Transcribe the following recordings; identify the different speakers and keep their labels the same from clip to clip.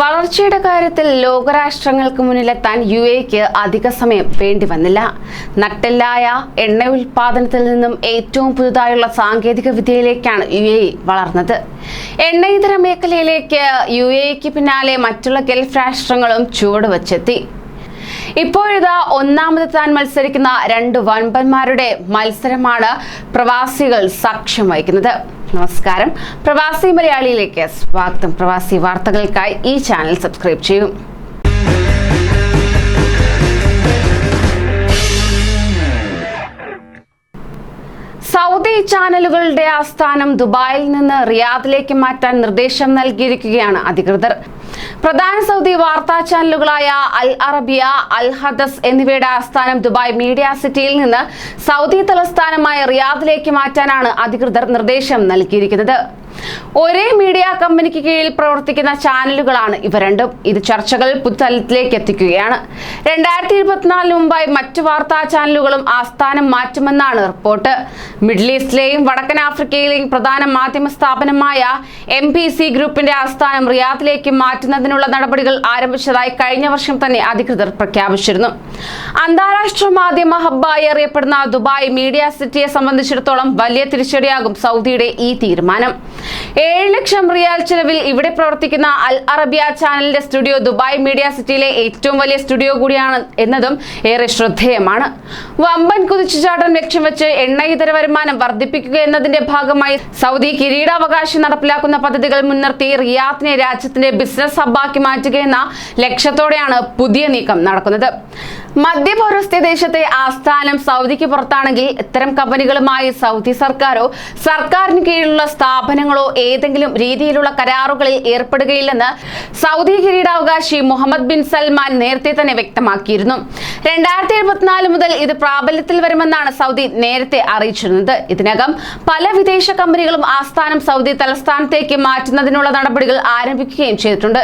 Speaker 1: വളർച്ചയുടെ കാര്യത്തിൽ ലോകരാഷ്ട്രങ്ങൾക്ക് മുന്നിലെത്താൻ യു എക്ക് അധിക സമയം വേണ്ടി വന്നില്ല. നട്ടെല്ലായ എണ്ണ ഉൽപാദനത്തിൽ നിന്നും ഏറ്റവും പുതുതായുള്ള സാങ്കേതിക വിദ്യയിലേക്കാണ് യു എ വളർന്നത്. എണ്ണയിതര മേഖലയിലേക്ക് യു എക്ക് പിന്നാലെ മറ്റുള്ള ഗൾഫ് രാഷ്ട്രങ്ങളും ചുവടുവച്ചെത്തി. ഇപ്പോഴിതാ ഒന്നാമതെത്താൻ മത്സരിക്കുന്ന രണ്ട് വൻപന്മാരുടെ മത്സരമാണ് പ്രവാസികൾ സാക്ഷ്യം വഹിക്കുന്നത്. നമസ്കാരം. പ്രവാസി മലയാളിയിലേക്ക് സ്വാഗതം. പ്രവാസി വാർത്തകൾക്കായി ഈ ചാനൽ സബ്സ്ക്രൈബ് ചെയ്യും. സൗദി ചാനലുകളുടെ ആസ്ഥാനം ദുബായിൽ നിന്ന് റിയാദിലേക്ക് മാറ്റാൻ നിർദ്ദേശം നൽകിയിരിക്കുകയാണ് അധികൃതർ. പ്രധാന സൗദി വാർത്താ ചാനലുകളായ അൽ അറബിയ അൽ ഹദസ് എന്നിവയുടെ ആസ്ഥാനം ദുബായ് മീഡിയ സിറ്റിയിൽ നിന്ന് സൗദി തലസ്ഥാനമായ റിയാദിലേക്ക് മാറ്റാനാണ് അധികൃതർ നിർദ്ദേശം നൽകിയിരിക്കുന്നത്. ഒരേ മീഡിയ കമ്പനിക്ക് കീഴിൽ പ്രവർത്തിക്കുന്ന ചാനലുകളാണ് ഇവ രണ്ടും. ഇത് ചർച്ചകൾ പുത്തലത്തിലേക്ക് എത്തിക്കുകയാണ്. രണ്ടായിരത്തി ഇരുപത്തിനാലിന് മുമ്പായി മറ്റു വാർത്താ ചാനലുകളും ആസ്ഥാനം മാറ്റുമെന്നാണ് റിപ്പോർട്ട്. മിഡിൽ ഈസ്റ്റിലെയും വടക്കൻ ആഫ്രിക്കയിലെയും പ്രധാന മാധ്യമ സ്ഥാപനമായ എം പി സി ഗ്രൂപ്പിന്റെ ആസ്ഥാനം റിയാദിലേക്ക് മാറ്റുന്നതിനുള്ള നടപടികൾ ആരംഭിച്ചതായി കഴിഞ്ഞ വർഷം തന്നെ അധികൃതർ പ്രഖ്യാപിച്ചിരുന്നു. അന്താരാഷ്ട്ര മാധ്യമ ഹബ്ബായി അറിയപ്പെടുന്ന ദുബായ് മീഡിയ സിറ്റിയെ സംബന്ധിച്ചിടത്തോളം വലിയ തിരിച്ചടിയാകും സൗദിയുടെ ഈ തീരുമാനം. ഏഴ് ലക്ഷം റിയാൽ ചെലവിൽ ഇവിടെ പ്രവർത്തിക്കുന്ന അൽ അറബിയ ചാനലിന്റെ സ്റ്റുഡിയോ ദുബായ് മീഡിയ സിറ്റിയിലെ ഏറ്റവും വലിയ സ്റ്റുഡിയോ കൂടിയാണ് എന്നതും ഏറെ ശ്രദ്ധേയമാണ്. വമ്പൻ കുതിച്ചുചാട്ടം ലക്ഷ്യം വെച്ച് എണ്ണ ഇതര വരുമാനം വർദ്ധിപ്പിക്കുക എന്നതിന്റെ ഭാഗമായി സൗദി കിരീടാവകാശം നടപ്പിലാക്കുന്ന പദ്ധതികൾ മുൻനിർത്തി റിയാദിനെ രാജ്യത്തിന്റെ ബിസിനസ് ഹബ്ബാക്കി മാറ്റുക എന്ന ലക്ഷ്യത്തോടെയാണ് പുതിയ നീക്കം നടക്കുന്നത്. മധ്യപൗരസ്ത്യ ദേശത്തെ ആസ്ഥാനം സൗദിക്ക് പുറത്താണെങ്കിൽ ഇത്തരം കമ്പനികളുമായി സൗദി സർക്കാരോ സർക്കാരിന് കീഴിലുള്ള സ്ഥാപനങ്ങളോ ഏതെങ്കിലും രീതിയിലുള്ള കരാറുകളിൽ ഏർപ്പെടുകയില്ലെന്ന് സൗദി കിരീടാവകാശി മുഹമ്മദ് ബിൻ സൽമാൻ നേരത്തെ തന്നെ വ്യക്തമാക്കിയിരുന്നു. രണ്ടായിരത്തി എഴുപത്തിനാല് മുതൽ ഇത് പ്രാബല്യത്തിൽ വരുമെന്നാണ് സൗദി നേരത്തെ അറിയിച്ചിരുന്നത്. ഇതിനകം പല വിദേശ കമ്പനികളും ആസ്ഥാനം സൗദി തലസ്ഥാനത്തേക്ക് മാറ്റുന്നതിനുള്ള നടപടികൾ ആരംഭിക്കുകയും ചെയ്തിട്ടുണ്ട്.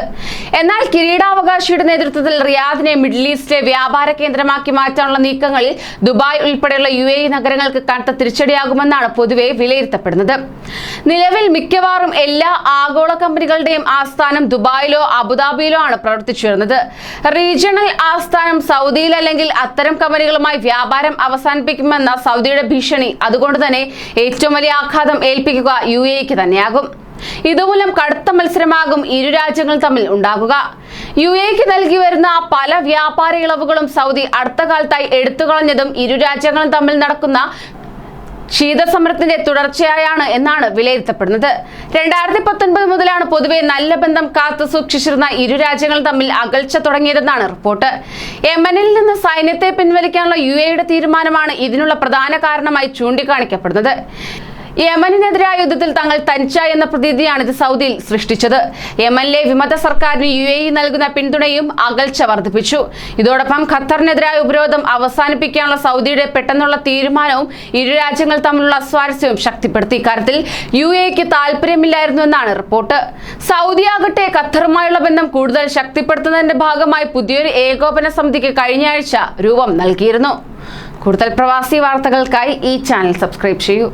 Speaker 1: എന്നാൽ കിരീടാവകാശിയുടെ നേതൃത്വത്തിൽ റിയാദിനെ മിഡിൽ ഈസ്റ്റിലെ വ്യാപാര കേന്ദ്രമാക്കി മാറ്റാനുള്ള നീക്കങ്ങളിൽ ദുബായ് ഉൾപ്പെടെയുള്ള യു എ നഗരങ്ങൾക്ക് കനത്ത തിരിച്ചടിയാകുമെന്നാണ് പൊതുവെ വിലയിരുത്തപ്പെടുന്നത്. നിലവിൽ മിക്കവാറും എല്ലാ ആഗോള കമ്പനികളുടെയും ആസ്ഥാനം ദുബായിലോ അബുദാബിയിലോ ആണ് പ്രവർത്തിച്ചു വരുന്നത്. റീജിയണൽ ആസ്ഥാനം സൗദിയിൽ അല്ലെങ്കിൽ അത്തരം കമ്പനികളുമായി വ്യാപാരം അവസാനിപ്പിക്കുമെന്ന സൗദിയുടെ ഭീഷണി അതുകൊണ്ട് തന്നെ ഏറ്റവും വലിയ ആഘാതം ഏൽപ്പിക്കുക യു എക്ക് തന്നെയാകും. ഇതുമൂലം കടുത്ത മത്സരമാകും ഇരു രാജ്യങ്ങൾ തമ്മിൽ ഉണ്ടാകുക. യു എക്ക് നൽകി വരുന്ന പല വ്യാപാര ഇളവുകളും സൗദി അടുത്ത കാലത്തായി എടുത്തുകളഞ്ഞതും ഇരു രാജ്യങ്ങളും തമ്മിൽ നടക്കുന്ന ശീതസമരത്തിന്റെ തുടർച്ചയായാണ് എന്നാണ് വിലയിരുത്തപ്പെടുന്നത്. രണ്ടായിരത്തി പത്തൊൻപത് മുതലാണ് പൊതുവെ നല്ല ബന്ധം കാത്തു സൂക്ഷിച്ചിരുന്ന ഇരു രാജ്യങ്ങൾ തമ്മിൽ അകൽച്ച തുടങ്ങിയതെന്നാണ് റിപ്പോർട്ട്. യമനിൽ നിന്ന് സൈന്യത്തെ പിൻവലിക്കാനുള്ള യു എയുടെ തീരുമാനമാണ് ഇതിനുള്ള പ്രധാന കാരണമായി ചൂണ്ടിക്കാണിക്കപ്പെടുന്നത്. യമനിനെതിരായ യുദ്ധത്തിൽ തങ്ങൾ തനിച്ച എന്ന പ്രതീതിയാണ് ഇത് സൗദിയിൽ സൃഷ്ടിച്ചത്. യമനിലെ വിമത സർക്കാരിന് യു എ ഇ നൽകുന്ന പിന്തുണയും അകൽച്ച വർദ്ധിപ്പിച്ചു. ഇതോടൊപ്പം ഖത്തറിനെതിരായ ഉപരോധം അവസാനിപ്പിക്കാനുള്ള സൗദിയുടെ പെട്ടെന്നുള്ള തീരുമാനവും ഇരു രാജ്യങ്ങൾ തമ്മിലുള്ള സ്വാരസ്യവും ശക്തിപ്പെടുത്തി. ഇക്കാര്യത്തിൽ യു എക്ക് താല്പര്യമില്ലായിരുന്നു എന്നാണ് റിപ്പോർട്ട്. സൗദി ആകട്ടെ ഖത്തറുമായുള്ള ബന്ധം കൂടുതൽ ശക്തിപ്പെടുത്തുന്നതിന്റെ ഭാഗമായി പുതിയൊരു ഏകോപന സമിതിക്ക് കഴിഞ്ഞ ആഴ്ച രൂപം നൽകിയിരുന്നു. കൂടുതൽ പ്രവാസി വാർത്തകൾക്കായി ഈ ചാനൽ സബ്സ്ക്രൈബ് ചെയ്യൂ.